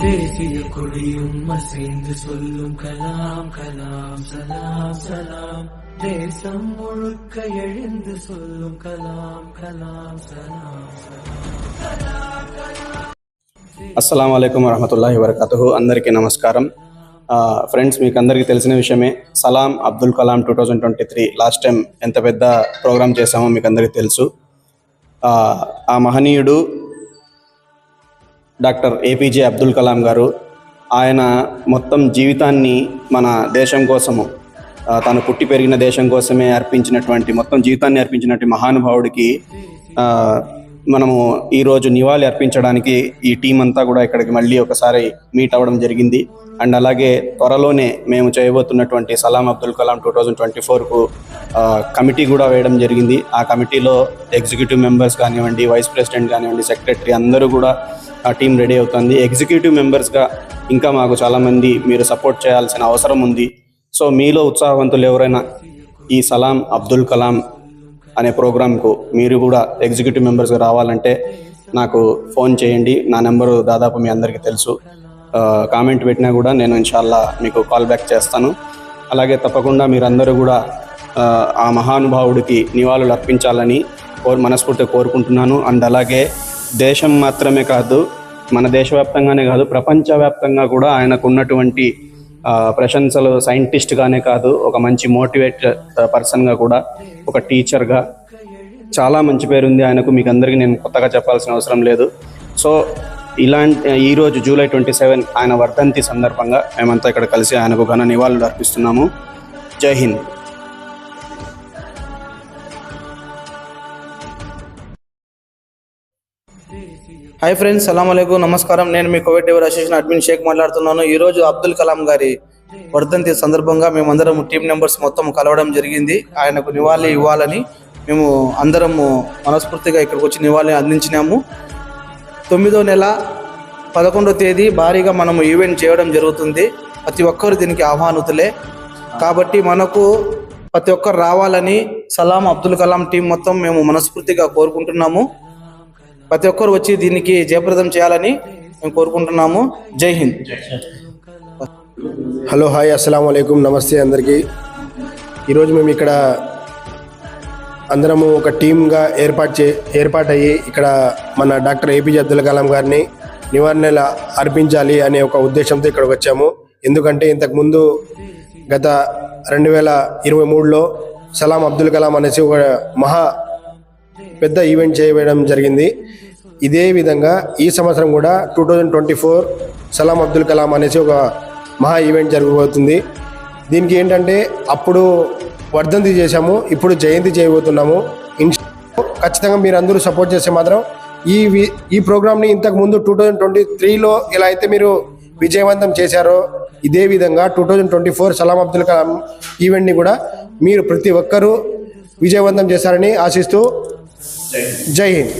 தேசிய கொடியும் அசைந்து சொல்லும் கலாம் கலாம் சலாம் சலாம் தேசம் முழுக்க எழுந்து சொல்லும் கலாம் கலாம் சலாம் అస్సలం అయికం వరహమతుల్లాహి వరకతుహు అందరికీ నమస్కారం ఆ, ఫ్రెండ్స్ మీకు అందరికీ తెలిసిన విషయమే సలాం Abdul Kalam two thousand twenty three last time ఎంత పెద్ద ప్రోగ్రామ్ చేశామో మీకు అందరికీ తెలుసు ఆ, ఆ మహనీయుడు డాక్టర్ ఏపీజే అబ్దుల్ కలాం గారు. ఆయన మొత్తం జీవితాన్ని మన దేశం కోసము తను పుట్టి పెరిగిన దేశం కోసమే అర్పించినటువంటి మొత్తం జీవితాన్ని అర్పించినటువంటి మహానుభావుడికి మనము ఈరోజు నివాళి అర్పించడానికి ఈ టీం అంతా కూడా ఇక్కడికి మళ్ళీ ఒకసారి మీట్ అవ్వడం జరిగింది. అండ్ అలాగే త్వరలోనే మేము చేయబోతున్నటువంటి Salam Abdul Kalam two thousand twenty ఫోర్కు కమిటీ కూడా వేయడం జరిగింది. ఆ కమిటీలో ఎగ్జిక్యూటివ్ మెంబర్స్ కానివ్వండి వైస్ ప్రెసిడెంట్ కానివ్వండి సెక్రటరీ అందరూ కూడా ఆ టీం రెడీ అవుతుంది. ఎగ్జిక్యూటివ్ మెంబర్స్గా ఇంకా మాకు చాలామంది మీరు సపోర్ట్ చేయాల్సిన అవసరం ఉంది. సో మీలో ఉత్సాహవంతులు ఎవరైనా ఈ సలాం అబ్దుల్ కలాం అనే ప్రోగ్రామ్కు మీరు కూడా ఎగ్జిక్యూటివ్ మెంబర్స్గా రావాలంటే నాకు ఫోన్ చేయండి. నా నెంబరు దాదాపు మీ అందరికీ తెలుసు. కామెంట్ పెట్టినా కూడా నేను ఇన్షాల్లా మీకు కాల్ బ్యాక్ చేస్తాను. అలాగే తప్పకుండా మీరందరూ కూడా ఆ, మహానుభావుడికి నివాళులు అర్పించాలని కోరు మనస్ఫూర్తిగా కోరుకుంటున్నాను. అండ్ అలాగే దేశం మాత్రమే కాదు మన దేశవ్యాప్తంగానే కాదు ప్రపంచవ్యాప్తంగా కూడా ఆయనకు ఉన్నటువంటి ప్రశంసలు సైంటిస్ట్గానే కాదు ఒక మంచి మోటివేట్ పర్సన్గా కూడా ఒక టీచర్గా. చాలా మంచి పేరు ఉంది ఆయనకు మీకు అందరికీ నేను కొత్తగా చెప్పాల్సిన అవసరం లేదు. సో ఇలాంటి ఈరోజు జూలై ట్వంటీ సెవెన్ ఆయన వర్ధంతి సందర్భంగా మేమంతా ఇక్కడ కలిసి ఆయనకు ఘన నివాళులు అర్పిస్తున్నాము. జై హింద్. హాయ్ ఫ్రెండ్స్ సలాం నమస్కారం నేను మీ కోవిడ్ డెవర్ అసోసియేషన్ అడ్మిన్ షేక్ మాట్లాడుతున్నాను. ఈ రోజు అబ్దుల్ కలాం గారి వర్ధంతి సందర్భంగా మేమందరం టీం మెంబర్స్ మొత్తం కలవడం జరిగింది. ఆయనకు నివాళి ఇవ్వాలని మేము అందరము మనస్ఫూర్తిగా ఇక్కడికి వచ్చి నివాళి అందించినాము. తొమ్మిదో నెల పదకొండో తేదీ భారీగా మనము ఈవెంట్ చేయడం జరుగుతుంది. ప్రతి ఒక్కరు దీనికి ఆహ్వానితులే. కాబట్టి మనకు ప్రతి ఒక్కరు రావాలని సలాం అబ్దుల్ కలాం టీం మొత్తం మేము మనస్ఫూర్తిగా కోరుకుంటున్నాము. ప్రతి ఒక్కరు వచ్చి దీనికి జయప్రదం చేయాలని మేము కోరుకుంటున్నాము. జై హింద్. హలో హాయ్ అస్సలం అయికం నమస్తే అందరికీ. ఈరోజు మేము ఇక్కడ అందరము ఒక టీమ్గా ఏర్పాటు చే ఏర్పాటయ్యి ఇక్కడ మన డాక్టర్ ఏపీజే అబ్దుల్ కలాం గారిని నివారణలు అర్పించాలి అనే ఒక ఉద్దేశంతో ఇక్కడికి వచ్చాము. ఎందుకంటే ఇంతకుముందు గత రెండు వేల ఇరవై మూడులో సలాం అబ్దుల్ కలాం అనేసి ఒక మహా పెద్ద ఈవెంట్ చేయడం జరిగింది. ఇదే విధంగా ఈ సంవత్సరం కూడా two thousand twenty four Salam Abdul Kalam అనేసి ఒక మహా ఈవెంట్ జరగబోతుంది. దీనికి ఏంటంటే అప్పుడు వర్ధంతి చేశాము ఇప్పుడు జయంతి చేయబోతున్నాము. ఖచ్చితంగా మీరు అందరూ సపోర్ట్ చేస్తే మాత్రం ఈ ఈ ప్రోగ్రామ్ని ఇంతకు ముందు టూ థౌజండ్ ట్వంటీ త్రీలో ఎలా అయితే మీరు విజయవంతం చేశారో ఇదే విధంగా two thousand twenty four Salam Abdul Kalam ఈవెంట్ని కూడా మీరు ప్రతి ఒక్కరూ విజయవంతం చేశారని ఆశిస్తూ జై హింద్